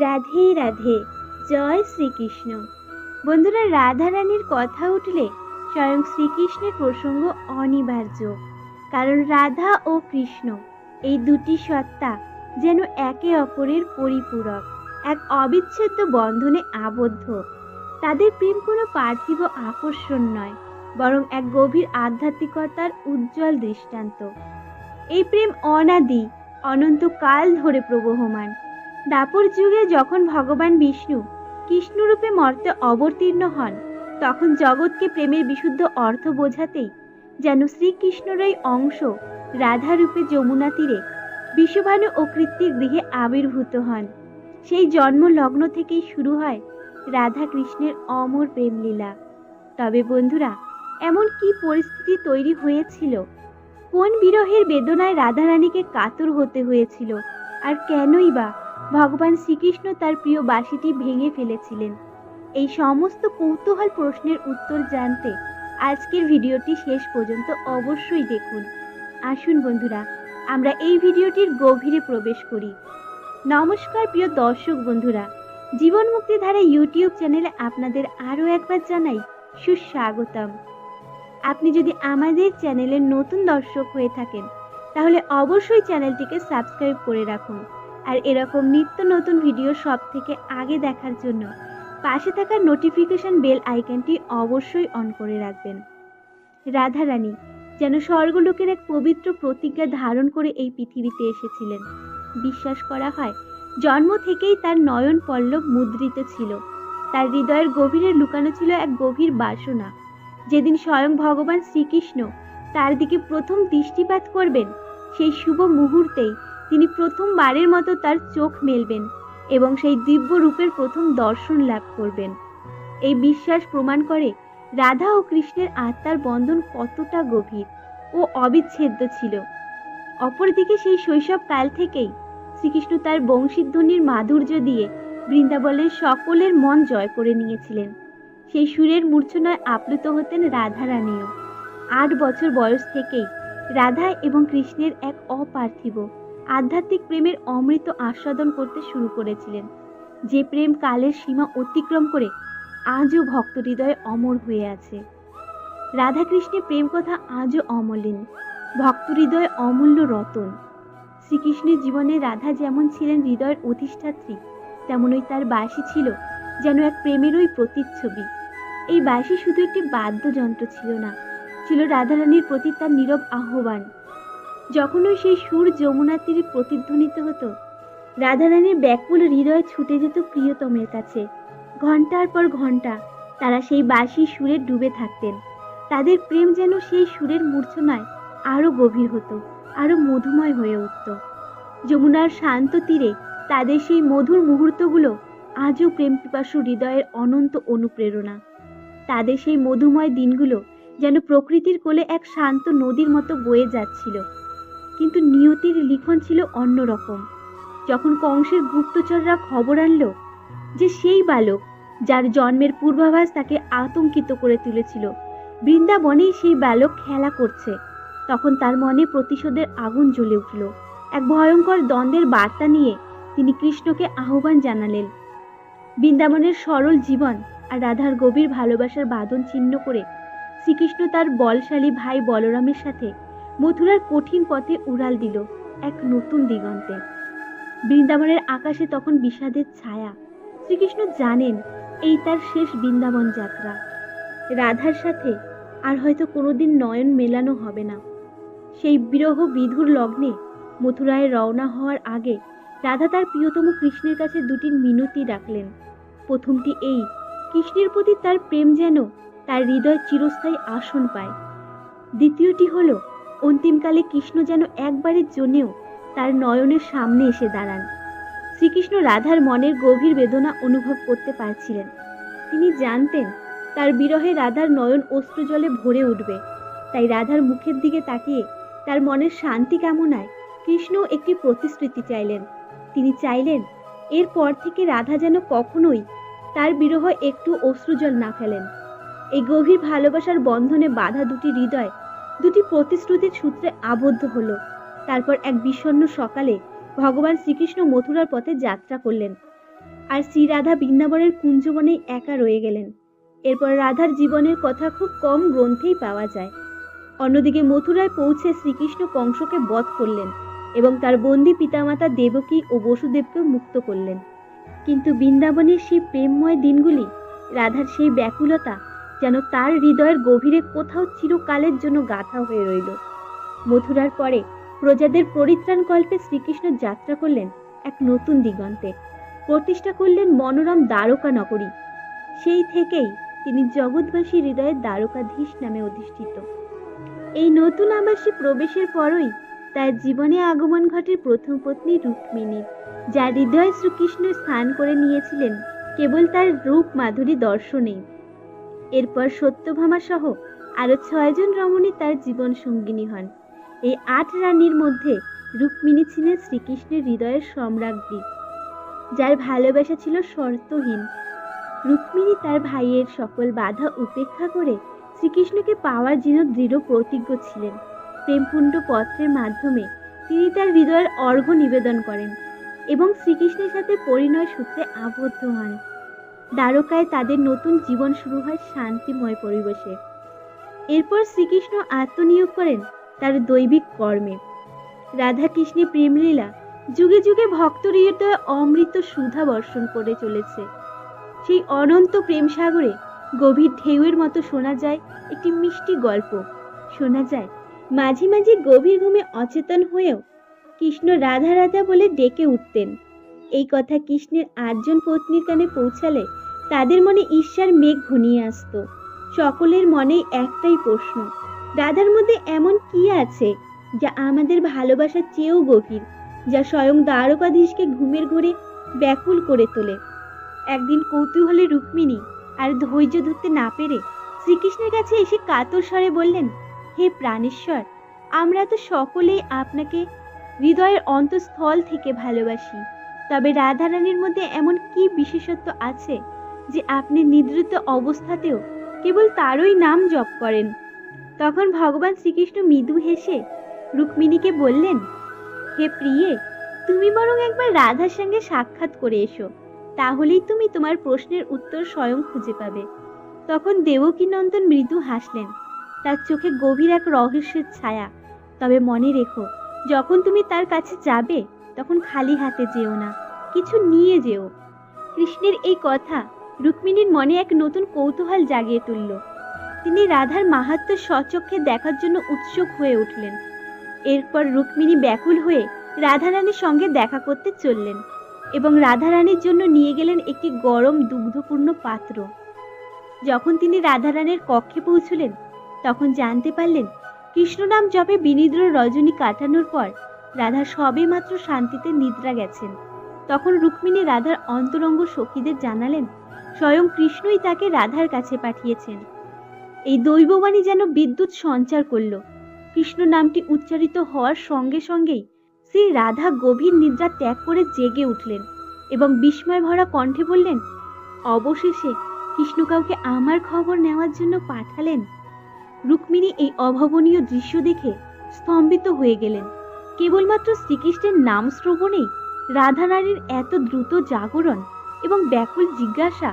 রাধে রাধে, জয় শ্রীকৃষ্ণ। বন্ধুরা রাধা রানীর কথা উঠলে স্বয়ং শ্রীকৃষ্ণের প্রসঙ্গ অনিবার্য। কারণ রাধা ও কৃষ্ণ, এই দুটি সত্তা যেন একে অপরের পরিপূরক, এক অবিচ্ছেদ্য বন্ধনে আবদ্ধ। তাদের প্রেম কোনো পার্থিব আকর্ষণ নয়, বরং এক গভীর আধ্যাত্মিকতার উজ্জ্বল দৃষ্টান্ত। এই প্রেম অনাদি, অনন্তকাল ধরে প্রবহমান। দাপর যুগে যখন ভগবান বিষ্ণু কৃষ্ণরূপে মর্তে অবতীর্ণ হন, তখন জগৎকে প্রেমের বিশুদ্ধ অর্থ বোঝাতেই যেন শ্রীকৃষ্ণরই অংশ রাধারূপে যমুনা তীরে বিশ্বভানু ও কৃত্তির গৃহে আবির্ভূত হন। সেই জন্ম লগ্ন থেকেই শুরু হয় রাধা কৃষ্ণের অমর প্রেমলীলা। তবে বন্ধুরা, এমন কি পরিস্থিতি তৈরি হয়েছিল? কোন বিরহের বেদনায় রাধারানীকে কাতর হতে হয়েছিল? আর কেনই বা ভগবান শ্রীকৃষ্ণ তার প্রিয় বাসিটি ভেঙে ফেলেছিলেন। এই সমস্ত কৌতূহল প্রশ্নের উত্তর জানতে আজকের ভিডিওটি শেষ পর্যন্ত অবশ্যই দেখুন। আসুন বন্ধুরা, আমরা এই ভিডিওটির গভীরে প্রবেশ করি। নমস্কার প্রিয় দর্শক বন্ধুরা, জীবন মুক্তিধারা ইউটিউব চ্যানেলে আপনাদের আরও একবার জানাই সুস্বাগতম। আপনি যদি আমাদের চ্যানেলের নতুন দর্শক হয়ে থাকেন, তাহলে অবশ্যই চ্যানেলটিকে সাবস্ক্রাইব করে রাখুন। আর এরকম নিত্য নতুন ভিডিও সব থেকে আগে দেখার জন্য পাশে থাকা নোটিফিকেশন বেল আইকনটি অবশ্যই অন করে রাখবেন। রাধারানী যেন স্বর্গলোকের এক পবিত্র প্রতিজ্ঞা ধারণ করে এই পৃথিবীতে এসেছিলেন। বিশ্বাস করা হয়, জন্ম থেকেই তার নয়ন পল্লব মুদ্রিত ছিল। তার হৃদয়ের গভীরে লুকানো ছিল এক গভীর বাসনা। যেদিন স্বয়ং ভগবান শ্রীকৃষ্ণ তার দিকে প্রথম দৃষ্টিপাত করবেন, সেই শুভ মুহূর্তেই তিনি প্রথমবারের মতো তার চোখ মেলবেন এবং সেই দিব্য রূপের প্রথম দর্শন লাভ করবেন। এই বিশ্বাস প্রমাণ করে রাধা ও কৃষ্ণের আত্মার বন্ধন কতটা গভীর ও অবিচ্ছেদ্য ছিল। অপরদিকে সেই শৈশব কাল থেকেই শ্রীকৃষ্ণ তার বংশীধ্বনির মাধুর্য দিয়ে বৃন্দাবনের সকলের মন জয় করে নিয়েছিলেন। সেই সুরের মূর্ছনায় আপ্লুত হতেন রাধা রানীও। আট বছর বয়স থেকেই রাধা এবং কৃষ্ণের এক অপার্থিব আধ্যাত্মিক প্রেমের অমৃত আস্বাদন করতে শুরু করেছিলেন। যে প্রেম কালের সীমা অতিক্রম করে আজও ভক্ত হৃদয়ে অমর হয়ে আছে। রাধাকৃষ্ণের প্রেম কথা আজও অমলিন ভক্ত হৃদয়ে অমূল্য রতন। শ্রীকৃষ্ণের জীবনে রাধা যেমন ছিলেন হৃদয়ের অধিষ্ঠাত্রী, তেমনই তার বাঁশি ছিল যেন এক প্রেমেরই প্রতিচ্ছবি। এই বাঁশি শুধু একটি বাদ্যযন্ত্র ছিল না, ছিল রাধারানীর প্রতি তার নীরব আহ্বান। যখনই সেই সুর যমুনার তীরে প্রতিধ্বনিত হতো, রাধারানীর ব্যাকুল হৃদয় ছুটে যেত প্রিয়তমের কাছে। ঘণ্টার পর ঘণ্টা তারা সেই বাঁশি সুরে ডুবে থাকতেন। তাদের প্রেম যেন সেই সুরের মূর্ছনায় আরও গভীর হতো, আরও মধুময় হয়ে উঠত। যমুনার শান্ত তীরে তাদের সেই মধুর মুহূর্তগুলো আজও প্রেম পিপাসু হৃদয়ের অনন্ত অনুপ্রেরণা। তাদের সেই মধুময় দিনগুলো যেন প্রকৃতির কোলে এক শান্ত নদীর মতো বয়ে যাচ্ছিল। কিন্তু নিয়তির লিখন ছিল অন্যরকম। যখন কংসের গুপ্তচররা খবর আনল যে সেই বালক, যার জন্মের পূর্বাভাস তাকে আতঙ্কিত করে তুলেছিল, বৃন্দাবনেই সেই বালক খেলা করছে, তখন তার মনে প্রতিশোধের আগুন জ্বলে উঠল। এক ভয়ঙ্কর দ্বন্দ্বের বার্তা নিয়ে তিনি কৃষ্ণকে আহ্বান জানালেন, বৃন্দাবনের সরল জীবন আর রাধার গভীর ভালোবাসার বাঁধন ছিন্ন করে শ্রীকৃষ্ণ তার বলশালী ভাই বলরামের সাথে মথুরার কঠিন পথে উড়াল দিল এক নতুন দিগন্তে। বৃন্দাবনের আকাশে তখন বিষাদের ছায়া। শ্রীকৃষ্ণ জানেন এই তার শেষ বৃন্দাবন যাত্রা। রাধার সাথে আর হয়তো কোনোদিন নয়ন মেলানো হবে না। সেই বিরহ বিধুর লগ্নে মথুরায় রওনা হওয়ার আগে রাধা তার প্রিয়তম কৃষ্ণের কাছে দুটি মিনতি রাখলেন। প্রথমটি এই, কৃষ্ণের প্রতি তার প্রেম যেন তার হৃদয় চিরস্থায়ী আসন পায়। দ্বিতীয়টি হলো অন্তিমকালে কৃষ্ণ যেন একবারের জন্যেও তার নয়নের সামনে এসে দাঁড়ান। শ্রীকৃষ্ণ রাধার মনের গভীর বেদনা অনুভব করতে পারছিলেন। তিনি জানতেন তার বিরহে রাধার নয়ন অশ্রু জলে ভরে উঠবে। তাই রাধার মুখের দিকে তাকিয়ে তার মনের শান্তি কামনায় কৃষ্ণ একটি প্রতিশ্রুতি চাইলেন। তিনি চাইলেন, এরপর থেকে রাধা যেন কখনোই তার বিরহ একটু অশ্রুজল না ফেলেন। এই গভীর ভালোবাসার বন্ধনে বাধা দুটি হৃদয় দুটি প্রতিশ্রুতির সূত্রে আবদ্ধ হলো। তারপর এক বিষণ্ণ সকালে ভগবান শ্রীকৃষ্ণ মথুরার পথে যাত্রা করলেন। আর শ্রী রাধা বৃন্দাবনের কুঞ্জবনে একা রয়ে গেলেন। এরপর রাধার জীবনের কথা খুব কম গ্রন্থেই পাওয়া যায়। অন্যদিকে মথুরায় পৌঁছে শ্রীকৃষ্ণ কংসকে বধ করলেন এবং তার বন্দি পিতামাতা দেবকী ও বসুদেবকেও মুক্ত করলেন। কিন্তু বৃন্দাবনের সেই প্রেমময় দিনগুলি, রাধার সেই ব্যাকুলতা যেন তার হৃদয়ের গভীরে কোথাও চিরকালের জন্য গাথা হয়ে রইল। মথুরার পরে প্রজাদের পরিত্রাণ কল্পে শ্রীকৃষ্ণ যাত্রা করলেন এক নতুন দিগন্তে। প্রতিষ্ঠা করলেন মনোরম দ্বারকা নগরী। সেই থেকেই তিনি জগৎবাসী হৃদয়ের দ্বারকাধীশ নামে অধিষ্ঠিত। এই নতুন আবাসী প্রবেশের পরই তার জীবনে আগমন ঘটে প্রথম পত্নী রুক্মিণীর। যার হৃদয় শ্রীকৃষ্ণ স্থান করে নিয়েছিলেন কেবল তার রূপ মাধুরী দর্শনেই। এরপর সত্যভামা সহ আরও ছয়জন রমণী তার জীবন সঙ্গিনী হন। এই আট রানীর মধ্যে রুক্মিণী ছিলেন শ্রীকৃষ্ণের হৃদয়ের সম্রাজ্ঞী, যার ভালোবাসা ছিল শর্তহীন। রুক্মিণী তার ভাইয়ের সকল বাধা উপেক্ষা করে শ্রীকৃষ্ণকে পাওয়ার জন্য দৃঢ় প্রতিজ্ঞ ছিলেন। প্রেমপুণ্ড পত্রের মাধ্যমে তিনি তার হৃদয়ের অর্ঘ্য নিবেদন করেন এবং শ্রীকৃষ্ণের সাথে পরিণয় সূত্রে আবদ্ধ হন। দ্বারকায় তাদের নতুন জীবন শুরু হয় শান্তিময় পরিবেশে। এরপর শ্রীকৃষ্ণ আত্মনিয়োগ করেন তার দৈবিক কর্মে। রাধা কৃষ্ণের প্রেমলীলা যুগে যুগে ভক্ত হৃদয়ে অমৃত সুধা বর্ষণ করে চলেছে। সেই অনন্ত প্রেম সাগরে গভীর ঢেউয়ের মতো শোনা যায় একটি মিষ্টি গল্প। শোনা যায়, মাঝে মাঝে গভীর ঘুমে অচেতন হয়েও কৃষ্ণ রাধা রাধা বলে ডেকে উঠতেন। এই কথা কৃষ্ণের আটজন পত্নীর কানে পৌঁছালে তাদের মনে ঈর্ষার মেঘ ঘনিয়ে আসতো। সকলের মনেই একটাই প্রশ্ন রাধার মধ্যে এমন কি আছে যা আমাদের ভালোবাসার চেয়েও গভীর, যা স্বয়ং দ্বারকাধীশকে ঘুমের ঘোরে ব্যাকুল করে তোলে? একদিন কৌতূহলে রুক্মিণী আর ধৈর্য ধরতে না পেরে শ্রীকৃষ্ণের কাছে এসে কাতর স্বরে বললেন, হে প্রাণেশ্বর, আমরা তো সকলেই আপনাকে হৃদয়ের অন্তঃস্থল থেকে ভালোবাসি, তবে রাধারানীর মধ্যে এমন কি বিশেষত্ব আছে যে আপনি নিদ্রিত অবস্থাতেও কেবল তারই নাম জপ করেন। তখন ভগবান শ্রীকৃষ্ণ মৃদু হেসে রুক্মিণীকে বললেন, হে প্রিয়ে, তুমি বরং একবার রাধার সঙ্গে সাক্ষাৎ করে এসো। তাহলেই তুমি তোমার প্রশ্নের উত্তর স্বয়ং খুঁজে পাবে। তখন দেবকীনন্দন মৃদু হাসলেন। তার চোখে গভীর এক রহস্যের ছায়া। তবে মনে রেখো, যখন তুমি তার কাছে যাবে, তখন খালি হাতে যেও না, কিছু নিয়ে যেও। কৃষ্ণের এই কথা রুক্মিণীর মনে এক নতুন কৌতূহল জাগিয়ে তুলল। তিনি রাধার মাহাত্ম্য স্বচক্ষে দেখার জন্য উৎসুক হয়ে উঠলেন। এরপর রুক্মিণী ব্যাকুল হয়ে রাধারানীর সঙ্গে দেখা করতে চললেন এবং রাধারানীর জন্য নিয়ে গেলেন একটি গরম দুগ্ধপূর্ণ পাত্র। যখন তিনি রাধারানীর কক্ষে পৌঁছলেন, তখন জানতে পারলেন কৃষ্ণনাম জপে বিনিদ্র রজনী কাটানোর পর রাধা সবে মাত্র শান্তিতে নিদ্রা গেছেন। তখন রুক্মিণী রাধার অন্তরঙ্গ সখীদের জানালেন স্বয়ং কৃষ্ণই তাকে রাধার কাছে পাঠিয়েছেন। এই দৈববাণী যেন বিদ্যুৎ সঞ্চার করল। কৃষ্ণ নামটি উচ্চারিত হওয়ার সঙ্গে সঙ্গেই শ্রী রাধা গভীর নিদ্রা ত্যাগ করে জেগে উঠলেন এবং বিস্ময় ভরা কণ্ঠে বললেন, অবশেষে কৃষ্ণ কাউকে আমার খবর নেওয়ার জন্য পাঠালেন? রুক্মিণী এই অভাবনীয় দৃশ্য দেখে স্তম্ভিত হয়ে গেলেন। কেবলমাত্র শ্রীকৃষ্ণের নাম শ্রবণেই রাধারানীর এত দ্রুত জাগরণ এবং ব্যাকুল জিজ্ঞাসা,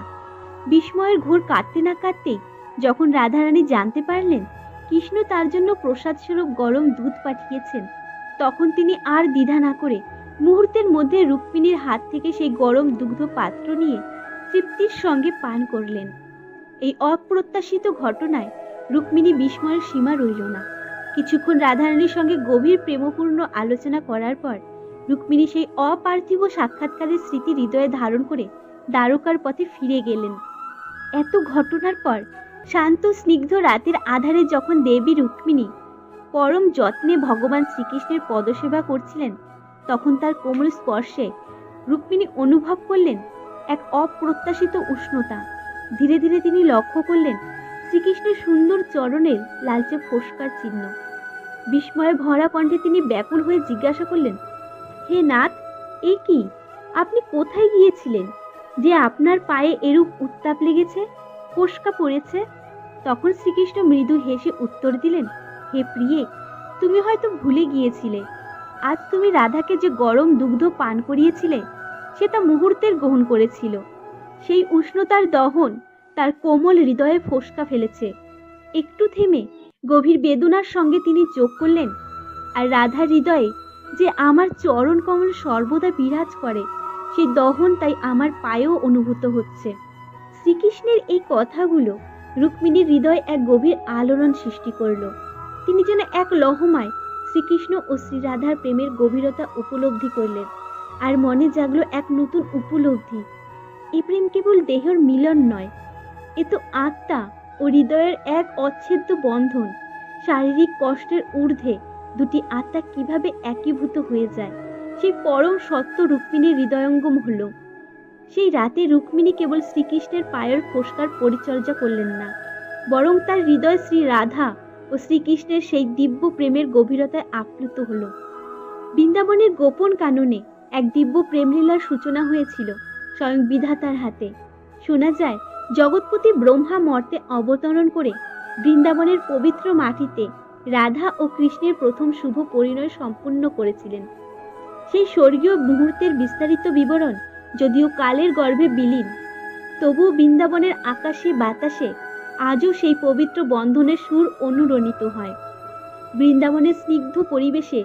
বিস্ময়ের ঘোর কাটতে না কাটতেই যখন রাধারানী জানতে পারলেন কৃষ্ণ তার জন্য প্রসাদ স্বরূপ গরম দুধ পাঠিয়েছেন, তখন তিনি আর দ্বিধা না করে মুহূর্তের মধ্যে রুক্মিণীর হাত থেকে সেই গরম দুগ্ধ পাত্র নিয়ে তৃপ্তির সঙ্গে পান করলেন। এই অপ্রত্যাশিত ঘটনায় রুক্মিণী বিস্ময়ের সীমা রইল না। কিছুক্ষণ রাধারানীর সঙ্গে গভীর প্রেমপূর্ণ আলোচনা করার পর রুক্মিণী সেই অপার্থিব সাক্ষাৎকারের স্মৃতি হৃদয়ে ধারণ করে দ্বারকার পথে ফিরে গেলেন। এত ঘটনার পর শান্ত, স্নিগ্ধ রাতের আধারে যখন দেবী রুক্মিণী পরম যত্নে ভগবান শ্রীকৃষ্ণের পদসেবা করছিলেন, তখন তার কোমল স্পর্শে রুক্মিণী অনুভব করলেন এক অপ্রত্যাশিত উষ্ণতা। ধীরে ধীরে তিনি লক্ষ্য করলেন শ্রীকৃষ্ণের সুন্দর চরণের লালচে ফোসকার চিহ্ন। বিস্ময়ে ভরা কণ্ঠে তিনি ব্যাকুল হয়ে জিজ্ঞাসা করলেন হে নাথ, এ কি? আপনি কোথায় গিয়েছিলেন? যে আপনার পায়ে এরূপ উত্তাপ লেগেছে, ফোসকা পড়েছে? তখন শ্রীকৃষ্ণ মৃদু হেসে উত্তর দিলেন, হে প্রিয়ে, তুমি হয়তো ভুলে গিয়েছিলে। আজ তুমি রাধাকে যে গরম দুগ্ধ পান করিয়েছিলে, সে তা মুহূর্তের গ্রহণ করেছিল। সেই উষ্ণতার দহন তার কোমল হৃদয়ে ফোসকা ফেলেছে। একটু থেমে গভীর বেদনার সঙ্গে তিনি যোগ করলেন, আর রাধার হৃদয়ে যে আমার চরণ কমল সর্বদা বিরাজ করে সেই দহন তাই আমার পায়েও অনুভূত হচ্ছে। শ্রীকৃষ্ণের এই কথাগুলো রুক্মিণীর হৃদয়ে এক গভীর আলোড়ন সৃষ্টি করল। তিনি যেন এক লহমায় শ্রীকৃষ্ণ ও শ্রীরাধার প্রেমের গভীরতা উপলব্ধি করলেন আর মনে জাগলো এক নতুন উপলব্ধি। এই প্রেম কেবল দেহের মিলন নয়, এ তো আত্মা ও হৃদয়ের এক অচ্ছেদ্য বন্ধন, শারীরিক কষ্টের ঊর্ধ্বে দুটি আত্মা কীভাবে একীভূত হয়ে যায়? সেই পরম সত্য রুক্মিণীর হৃদয়ঙ্গম হল। সেই রাতে রুক্মিণী কেবল শ্রীকৃষ্ণের পায়ের ফোসকার পরিচর্যা করলেন না, বরং তার হৃদয় শ্রী রাধা ও শ্রীকৃষ্ণের সেই দিব্য প্রেমের গভীরতায় আপ্লুত হল। বৃন্দাবনের গোপন কাননে এক দিব্য প্রেমলীলার সূচনা হয়েছিল স্বয়ং বিধাতার হাতে। শোনা যায়, জগৎপতি ব্রহ্মা মর্তে অবতরণ করে বৃন্দাবনের পবিত্র মাটিতে রাধা ও কৃষ্ণের প্রথম শুভ পরিণয় সম্পূর্ণ করেছিলেন। সেই স্বর্গীয় মুহূর্তের বিস্তারিত বিবরণ যদিও কালের গর্ভে বিলীন, তবুও বৃন্দাবনের আকাশে বাতাসে আজও সেই পবিত্র বন্ধনের সুর অনুরণিত হয়। বৃন্দাবনের স্নিগ্ধ পরিবেশে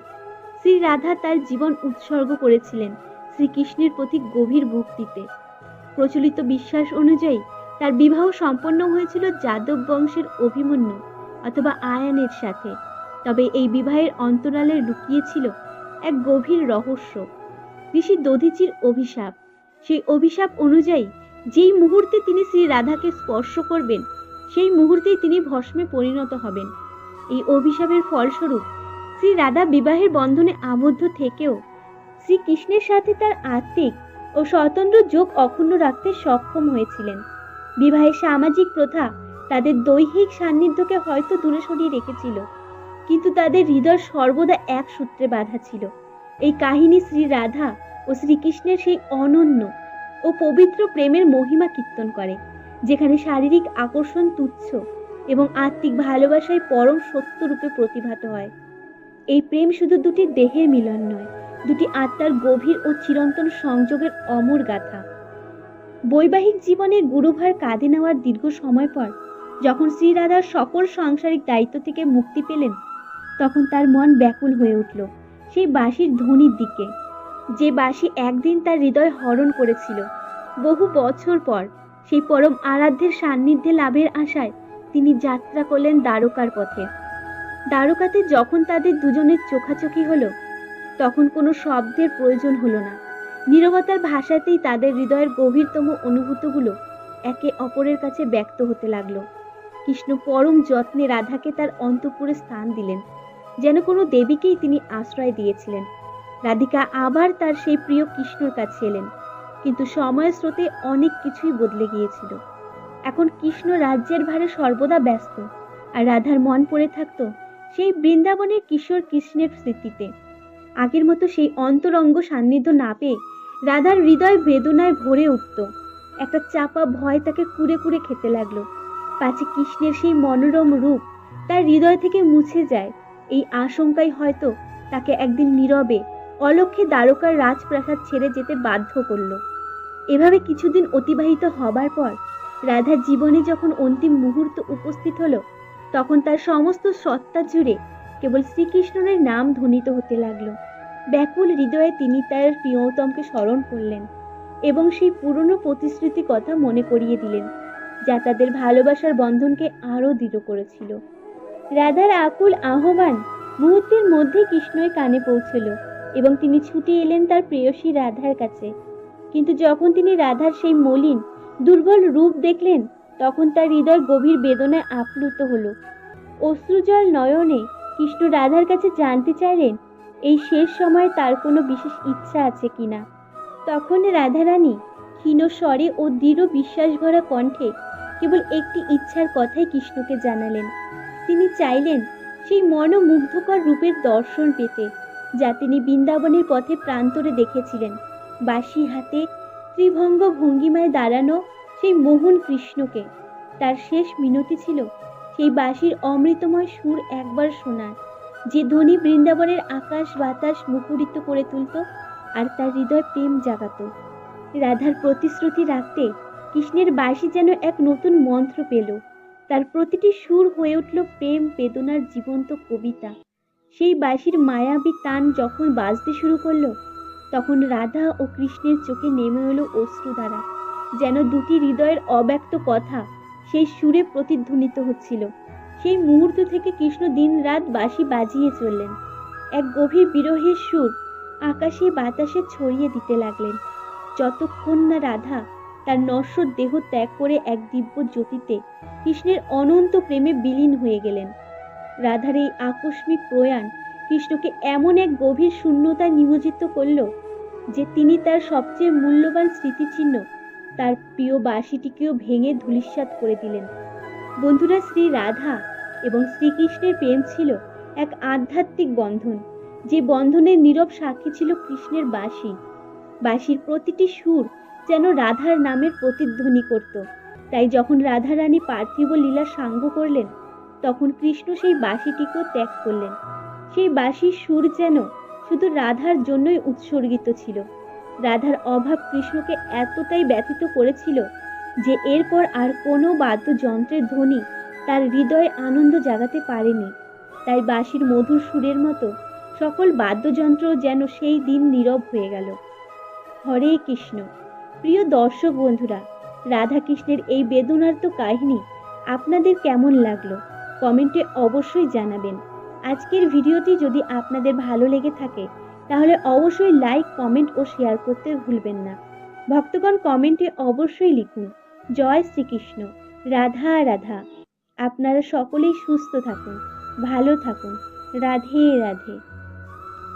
শ্রী রাধা তার জীবন উৎসর্গ করেছিলেন শ্রীকৃষ্ণের প্রতি গভীর ভক্তিতে। প্রচলিত বিশ্বাস অনুযায়ী তার বিবাহ সম্পন্ন হয়েছিল যাদব বংশের অভিমন্যু। অথবা আয়ানের সাথে। তবে এই বিবাহের অন্তরালে লুকিয়েছিল এক গভীর রহস্য। ঋষি দধিচির অভিশাপ। সেই অভিশাপ অনুযায়ী যেই মুহূর্তে তিনি শ্রী রাধাকে স্পর্শ করবেন, সেই মুহূর্তেই তিনি ভস্মে পরিণত হবেন। এই অভিশাপের ফলস্বরূপ শ্রী রাধা বিবাহের বন্ধনে আবদ্ধ থেকেও শ্রীকৃষ্ণের সাথে তার আত্মিক ও স্বতন্ত্র যোগ অক্ষুণ্ণ রাখতে সক্ষম হয়েছিলেন। বিবাহের সামাজিক প্রথা তাদের দৈহিক সান্নিধ্যকে হয়তো দূরে সরিয়ে রেখেছিল, কিন্তু তাদের হৃদয় সর্বদা এক সূত্রে বাঁধা ছিল। এই কাহিনী শ্রী রাধা ও শ্রীকৃষ্ণের সেই অনন্য ও পবিত্র প্রেমের মহিমা কীর্তন করে, যেখানে শারীরিক আকর্ষণ তুচ্ছ এবং আত্মিক ভালোবাসায় পরম সত্যরূপে প্রতিভাত হয়। এই প্রেম শুধু দুটি দেহের মিলন নয়, দুটি আত্মার গভীর ও চিরন্তন সংযোগের অমর গাথা। বৈবাহিক জীবনে গুরুভার কাঁধে নেওয়ার দীর্ঘ সময় পর যখন শ্রীরাধার সকল সাংসারিক দায়িত্ব থেকে মুক্তি পেলেন, তখন তার মন ব্যাকুল হয়ে উঠল সেই বাঁশির ধ্বনির দিকে। যে বাঁশি একদিন তার হৃদয় হরণ করেছিল, বহু বছর পর সেই পরম আরাধ্যের সান্নিধ্যে লাভের আশায় তিনি যাত্রা করলেন দ্বারকার পথে। দ্বারকাতে যখন তাদের দুজনের চোখাচোখি হলো, তখন কোনো শব্দের প্রয়োজন হলো না। নীরবতার ভাষাতেই তাদের হৃদয়ের গভীরতম অনুভূতিগুলো একে অপরের কাছে ব্যক্ত হতে লাগল। কৃষ্ণ পরম যত্নে রাধাকে তার অন্তপুরে স্থান দিলেন। যেন কোনো দেবীকেই তিনি আশ্রয় দিয়েছিলেন। রাধিকা আবার তার সেই প্রিয় কৃষ্ণর কাছে এলেন। কিন্তু সময়ের স্রোতে অনেক কিছুই বদলে গিয়েছিল। এখন কৃষ্ণ রাজ্যের ভারে সর্বদা ব্যস্ত, আর রাধার মন পড়ে থাকতো সেই বৃন্দাবনের কিশোর কৃষ্ণের স্মৃতিতে। আগের মতো সেই অন্তরঙ্গ সান্নিধ্য না পেয়ে রাধার হৃদয় বেদনায় ভরে উঠত। একটা চাপা ভয় তাকে কুড়ে কুড়ে খেতে লাগল। পাছে কৃষ্ণের সেই মনোরম রূপ তার হৃদয় থেকে মুছে যায়। এই আশঙ্কাই হয়তো তাকে একদিন নীরবে অলক্ষে দ্বারকার রাজপ্রাসাদ ছেড়ে যেতে বাধ্য করল। এভাবে কিছুদিন অতিবাহিত হবার পর রাধার জীবনে যখন অন্তিম মুহূর্ত উপস্থিত হলো, তখন তার সমস্ত সত্তা জুড়ে কেবল শ্রীকৃষ্ণের নাম ধ্বনিত হতে লাগল। ব্যাকুল হৃদয়ে তিনি তার প্রিয়তমকে স্মরণ করলেন এবং সেই পুরনো প্রতিশ্রুতি কথা মনে করিয়ে দিলেন। যা তাদের ভালোবাসার বন্ধনকে আরও দৃঢ় করেছিল। রাধার আকুল আহ্বান মুহূর্তের মধ্যে কৃষ্ণের কানে পৌঁছল এবং তিনি ছুটে এলেন তার প্রেয়সী রাধার কাছে। কিন্তু যখন তিনি রাধার সেই মলিন, দুর্বল রূপ দেখলেন, তখন তার হৃদয় গভীর বেদনায় আপ্লুত হলো। অশ্রুজল নয়নে কৃষ্ণ রাধার কাছে জানতে চাইলেন, এই শেষ সময়ে তার কোনো বিশেষ ইচ্ছা আছে কিনা? তখন রাধারানী ক্ষীণ স্বরে ও দৃঢ় বিশ্বাস ভরা কণ্ঠে কেবল একটি ইচ্ছার কথাই কৃষ্ণকে জানালেন। তিনি চাইলেন সেই মনোমুগ্ধকর রূপের দর্শন পেতে, যা তিনি বৃন্দাবনের পথে প্রান্তরে দেখেছিলেন। বাঁশি হাতে ত্রিভঙ্গ ভঙ্গিমায় দাঁড়ানো সেই মোহন কৃষ্ণকে, তার শেষ মিনতি ছিল সেই বাঁশির অমৃতময় সুর একবার শোনার, যে ধ্বনি বৃন্দাবনের আকাশ বাতাস মুখরিত করে তুলত আর তার হৃদয় প্রেম জাগাত। রাধার প্রতিশ্রুতি রাখতে কৃষ্ণের বাঁশি যেন এক নতুন মন্ত্র পেল। তার প্রতিটি সুর হয়ে উঠল প্রেম, বেদনার জীবন্ত কবিতা। সেই বাঁশির মায়াবী টান যখন বাজতে শুরু করল, তখন রাধা ও কৃষ্ণের চোখে নেমে এলো অশ্রু দ্বারা। যেন দুটি হৃদয়ের অব্যক্ত কথা সেই সুরে প্রতিধ্বনিত হচ্ছিল। সেই মুহূর্ত থেকে কৃষ্ণ দিন রাত বাঁশি বাজিয়ে চললেন। এক গভীর বিরহের সুর আকাশে বাতাসে ছড়িয়ে দিতে লাগলেন। যতক্ষণ না রাধা তার নশ্বর দেহ ত্যাগ করে এক দিব্য জ্যোতিতে কৃষ্ণের অনন্ত প্রেমে বিলীন হয়ে গেলেন। রাধার এই আকস্মিক প্রয়াণ কৃষ্ণকে এমন এক গভীর শূন্যতায় নিমজ্জিত করল যে তিনি তার সবচেয়ে মূল্যবান স্মৃতিচিহ্ন তার প্রিয় বাঁশিটিকেও ভেঙে ধূলিসাৎ করে দিলেন। বন্ধুরা, শ্রী রাধা এবং শ্রীকৃষ্ণের প্রেম ছিল এক আধ্যাত্মিক বন্ধন, যে বন্ধনের নীরব সাক্ষী ছিল কৃষ্ণের বাঁশি। বাঁশির প্রতিটি সুর যেন রাধার নামের প্রতিধ্বনি করত। তাই যখন রাধা রানী পার্থিব লীলা সাঙ্গ করলেন, তখন কৃষ্ণ সেই বাঁশিটিকেও ত্যাগ করলেন। সেই বাঁশির সুর যেন শুধু রাধার জন্যই উৎসর্গিত ছিল। রাধার অভাব কৃষ্ণকে এতটাই ব্যথিত করেছিল যে এরপর আর কোনো বাদ্যযন্ত্রের ধ্বনি তার হৃদয়ে আনন্দ জাগাতে পারেনি। তাই বাঁশির মধুর সুরের মতো সকল বাদ্যযন্ত্র যেন সেই দিন নীরব হয়ে গেল। হরে কৃষ্ণ। প্রিয় দর্শক বন্ধুরা রাধা কৃষ্ণের এই বেদনার্ত কাহিনী আপনাদের কেমন লাগল? কমেন্টে অবশ্যই জানাবেন। আজকের ভিডিওটি যদি আপনাদের ভালো লেগে থাকে, তাহলে অবশ্যই লাইক, কমেন্ট ও শেয়ার করতে ভুলবেন না। ভক্তগণ কমেন্টে অবশ্যই লিখুন, জয় শ্রীকৃষ্ণ, রাধা রাধা। আপনারা সকলেই সুস্থ থাকুন, ভালো থাকুন। রাধে রাধে।